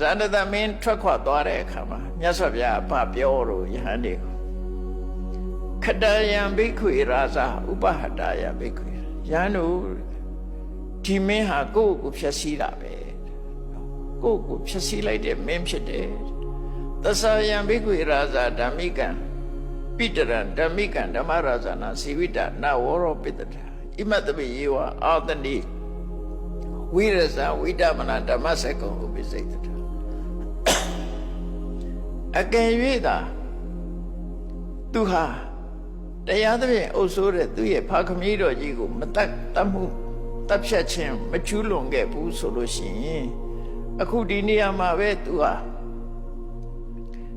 ဇာနတမင်းထွက်ခွာသွားတဲ့အခါမှာမြတ်စွာဘုရားဗပြောလို့ယဟန်တွေကိုခတယံဘိက္ခွေရာဇာဥပဟတယဘိက္ခွေယဟန်တို့ဒီမင်းဟာကိုယ့်ကိုယ်ဖြည့်ဆည်းတာပဲကိုယ့်ကိုယ်ဖြည့်ဆည်းလိုက်တဲ့မင်းဖြစ်တယ်သဆာယံဘိက္ခွေရာဇာဓမ္မိကံပိတရံဓမ္မိကံဓမ္မရာဇာနာစီဝိတနဝရောပိတတာဣမတ္တပိယေဝအာသတိ ဝိရဇဝိတမနာဓမ္မစကုံဥပိစိတ်တအကယ်၍သာသူဟာတရားသဖြင့်အုပ်ဆိုးတဲ့သူရဲ့ဖာခမည်းတော်ကြီးကိုမတတ်တတ်မှုတပ်ဖြတ်ခြင်းမကျူးလွန်ခဲ့ဘူးဆိုလို့ရှိရင်အခုဒီနေရာမှာပဲသူဟာ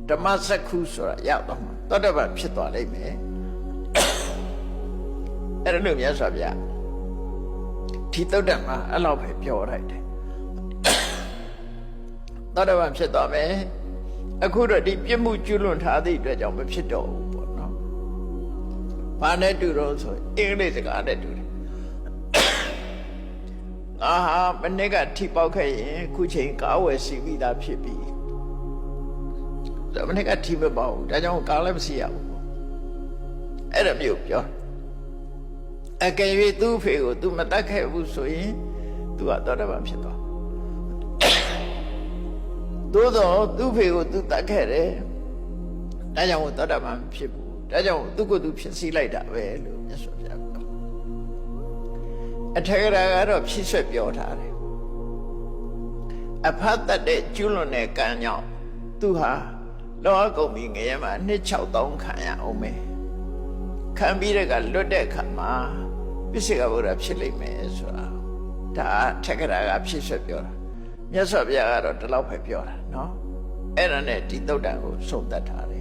ဓမ္မစက္ခုဆိုတာရောက်တော့မှာသောတပန်ဖြစ်သွားလိမ့်မယ်အဲ့ဒါလို့မြတ်စွာဘုရား ဒီတုတ်တံမှာအဲ့လောက်ပဲပြောလိုက်တယ်သောတပန်ဖြစ်သွားမယ်အခုတော့ဒီပြစ်မှုကျွလွန်ထားသည့်အတွက်ကြောင့်မဖြစ်တော့ဘူးပေါ့နော်။ဘာနဲ့တူတော့ဆိုအင်္ဂလိပ်စကားနဲ့တူတယ်။ငါဟာမနေ့ကထိပေါက်ခဲ့ရင်ခုချိန်ကားဝယ်စီပြီးသားဖြစ်ပြီ။ဒါမနေ့ကထိမပေါက်ဘူး။ဒါကြောင့်ကားလည်းမစီရဘူးပေါ့။အဲ့ဒါမျိုးပြော။ အကယ်၍သူ့ဖေကို तू မတတ်ခဲ့ဘူးဆိုရင် तू ကတော့တပံဖြစ်သွား။သို့တော့သူ့ဖေကိုသူတတ်ခဲ့တယ်။ဒါကြောင့်သောတာပန်ဖြစ်ဘူး။ဒါကြောင့်သူ့ကိုယ်သူဖြစ်စည်းလိုက်တာပဲလို့မြတ်စွာဘုရားပြော။အထက်ကရာကတော့ဖြစ်ဆွဲပြောထားတယ်။အဖတ်တတ်တဲ့ကျွလွန်တဲ့ကံကြောင့်သူဟာလောကကုန်ပြီးငရဲမှာနှစ်6000ခံရအောင်မယ်။ခံပြီးတဲ့ကလွတ်တဲ့ခါမှာ ပစ္စေကဗုဒ္ဓဖြစ်လိမ့်မယ်ဆိုတာဒါအထက်ကရာကဖြစ်ဆွဲပြောတာ။ မြတ်စွာဘုရားကတော့ဒီလောက်ပဲပြောတာเนาะအဲ့ဒါနဲ့ဒီသုတ်တန်ကိုဆုံးသက်ထားတယ် ်